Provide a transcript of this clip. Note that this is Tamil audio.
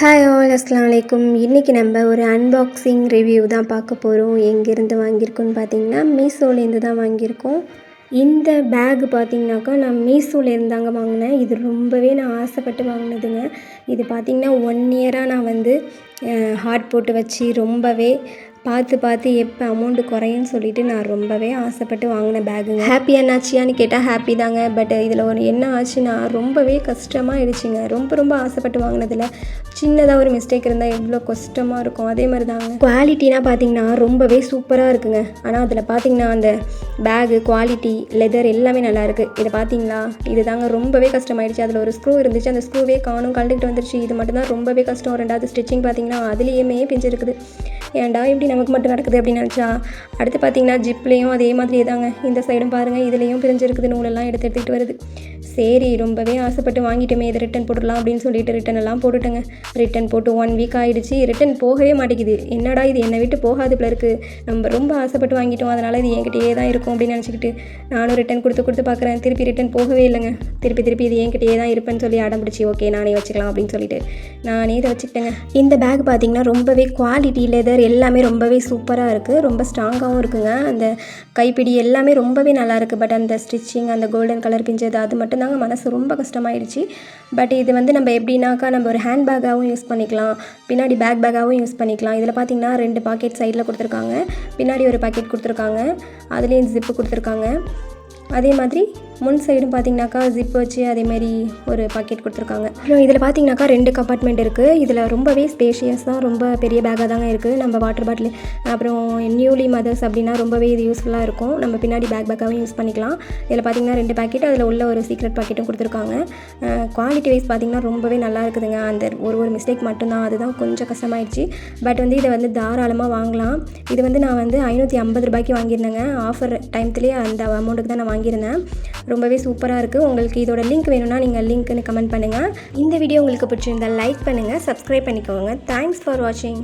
ஹாய் ஆல் அஸ்லாம் வலைக்கும் இன்றைக்கி நம்ம ஒரு அன்பாக்சிங் ரிவ்யூ தான் பார்க்க போகிறோம் எங்கேருந்து வாங்கியிருக்கோன்னு பார்த்தீங்கன்னா மீஷோலேருந்து தான் வாங்கியிருக்கோம். இந்த பேக் பார்த்திங்கனாக்கா நான் மீஷோலேருந்து தாங்க வாங்கினேன். இது ரொம்பவே நான் ஆசைப்பட்டு வாங்கினதுங்க. இது பார்த்திங்கன்னா ஒன் இயராக நான் வந்து ஹார்ட் போட்டு வச்சு ரொம்பவே பார்த்து பார்த்து எப்போ அமௌண்ட்டு குறையுன்னு சொல்லிட்டு நான் ரொம்பவே ஆசைப்பட்டு வாங்கின பேகுங்க ஹாப்பி என்னாச்சியான்னு கேட்டால் ஹாப்பி தாங்க. பட் இதில் ஒரு என்ன ஆச்சுன்னா ரொம்பவே கஷ்டமாக ஆயிடுச்சுங்க ரொம்ப ரொம்ப ஆசைப்பட்டு வாங்கினதில் சின்னதாக ஒரு மிஸ்டேக் இருந்தால் எவ்வளோ கஷ்டமாக இருக்கும். அதே மாதிரி தாங்க குவாலிட்டினா பார்த்தீங்கன்னா ரொம்பவே சூப்பராக இருக்குங்க. ஆனால் அதில் பார்த்தீங்கன்னா அந்த பேகு குவாலிட்டி லெதர் எல்லாமே நல்லாயிருக்கு இதை பார்த்தீங்களா இது தாங்க ரொம்பவே கஷ்டமாயிடுச்சு. அதில் ஒரு ஸ்க்ரூ இருந்துச்சு. அந்த ஸ்க்ரூவே காணும் கழண்டுக்கிட்டு வந்துருச்சு. இது மட்டும்தான் ரொம்பவே கஷ்டம். ரெண்டாவது ஸ்டிச்சிங் பார்த்தீங்கன்னா அதுலேயுமே பிஞ்சிருக்குது. ஏன்டா இப்படி நமக்கு மட்டும் நடக்குது அப்படின்னு நினச்சா அடுத்து பார்த்தீங்கன்னா ஜிப்லேயும் அதே மாதிரியே தாங்க. இந்த சைடும் பாருங்கள் இதுலேயும் பிரிஞ்சிருக்குது நூலெல்லாம் எடுத்து எடுத்துகிட்டு வருது. சரி ரொம்பவே ஆசைப்பட்டு வாங்கிட்டோமே இதை ரிட்டன் போட்டுடலாம் அப்படின்னு சொல்லிட்டு ரிட்டன் எல்லாம் போட்டுட்டேங்க. ரிட்டன் போட்டு ஒன் வீக் ஆகிடுச்சு ரிட்டன் போகவே மாட்டேங்குது. என்னடா இது? என்னை விட்டு போகாது போல இருக்குது நம்ம ரொம்ப ஆசைப்பட்டு வாங்கிட்டோம். அதனால் இது என்கிட்டயே தான் இருக்கும் அப்படின்னு நினச்சிக்கிட்டு நானும் ரிட்டன் கொடுத்து கொடுத்து பார்க்குறேன். திருப்பி ரிட்டன் போகவே இல்லைங்க. திருப்பி திருப்பி இது என்கிட்டயே தான் இருப்பேன்னு சொல்லி அடம் பிடிச்சி ஓகே நானே வச்சுக்கலாம் அப்படின்னு சொல்லிட்டு நானே இதை வச்சுக்கிட்டேங்க. இந்த பேக் பார்த்திங்கன்னா ரொம்பவே குவாலிட்டி லெதர் எல்லாமே ரொம்பவே சூப்பராக இருக்குது ரொம்ப ஸ்ட்ராங்காகவும் இருக்குங்க. அந்த கைப்பிடி எல்லாமே ரொம்பவே நல்லாயிருக்கு பட் அந்த ஸ்டிச்சிங் அந்த கோல்டன் கலர் பிஞ்சது அது மட்டும் தாங்க மனசு ரொம்ப கஷ்டமாயிடுச்சு. பட் இது வந்து நம்ம எப்படின்னாக்கா நம்ம ஒரு ஹேண்ட் பேக்காகவும் யூஸ் பண்ணிக்கலாம். பின்னாடி பேக் பேக்காகவும் யூஸ் பண்ணிக்கலாம். இதில் பார்த்திங்கன்னா ரெண்டு பாக்கெட் சைடில் கொடுத்துருக்காங்க. பின்னாடி ஒரு பாக்கெட் கொடுத்துருக்காங்க. அதுலேயும் ஜிப்பு கொடுத்துருக்காங்க. அதே மாதிரி முன் சைடும் பார்த்தீங்கன்னாக்கா ஜிப் வச்சு அதேமாரி ஒரு பாக்கெட் கொடுத்துருக்காங்க. அப்புறம் இதில் பார்த்தீங்கன்னாக்கா ரெண்டு கம்பார்ட்மெண்ட் இருக்குது இதில் ரொம்பவே ஸ்பேஷியஸாக ரொம்ப பெரிய பேக்காக தாங்க இருக்குது நம்ம வாட்டர் பாட்டில் அப்புறம் நியூலி மதர்ஸ் அப்படின்னா ரொம்பவே இது யூஸ்ஃபுல்லாக இருக்கும். நம்ம பின்னாடி பேக் பேக்காகவும் யூஸ் பண்ணிக்கலாம். இதில் பார்த்தீங்கன்னா ரெண்டு பாக்கெட் அதில் உள்ள ஒரு சீக்ரெட் பாக்கெட்டும் கொடுத்துருக்காங்க. குவாலிட்டி வைஸ் பார்த்தீங்கன்னா ரொம்பவே நல்லா இருக்குதுங்க. அந்த ஒரு ஒரு மிஸ்டேக் மட்டும்தான். அதுதான் கொஞ்சம் கஷ்டமாயிடுச்சு. பட் வந்து இதை வந்து தாராளமாக வாங்கலாம். இது வந்து நான் வந்து ஐநூற்றி ஐம்பது ரூபாய்க்கு வாங்கியிருந்தேங்க. ஆஃபர் டைம்த்துலேயே அந்த அமௌண்ட்டுக்கு தான் நான் வாங்கியிருந்தேன். ரொம்பவே சூப்பராக இருக்குது உங்களுக்கு இதோட லிங்க் வேணும்னா நீங்கள் லிங்க்னு கமெண்ட் பண்ணுங்கள் இந்த வீடியோ உங்களுக்கு பிடிச்சிருந்தால் லைக் பண்ணுங்கள் சப்ஸ்கிரைப் பண்ணிக்கோங்க. தேங்க்ஸ் ஃபார் வாட்சிங்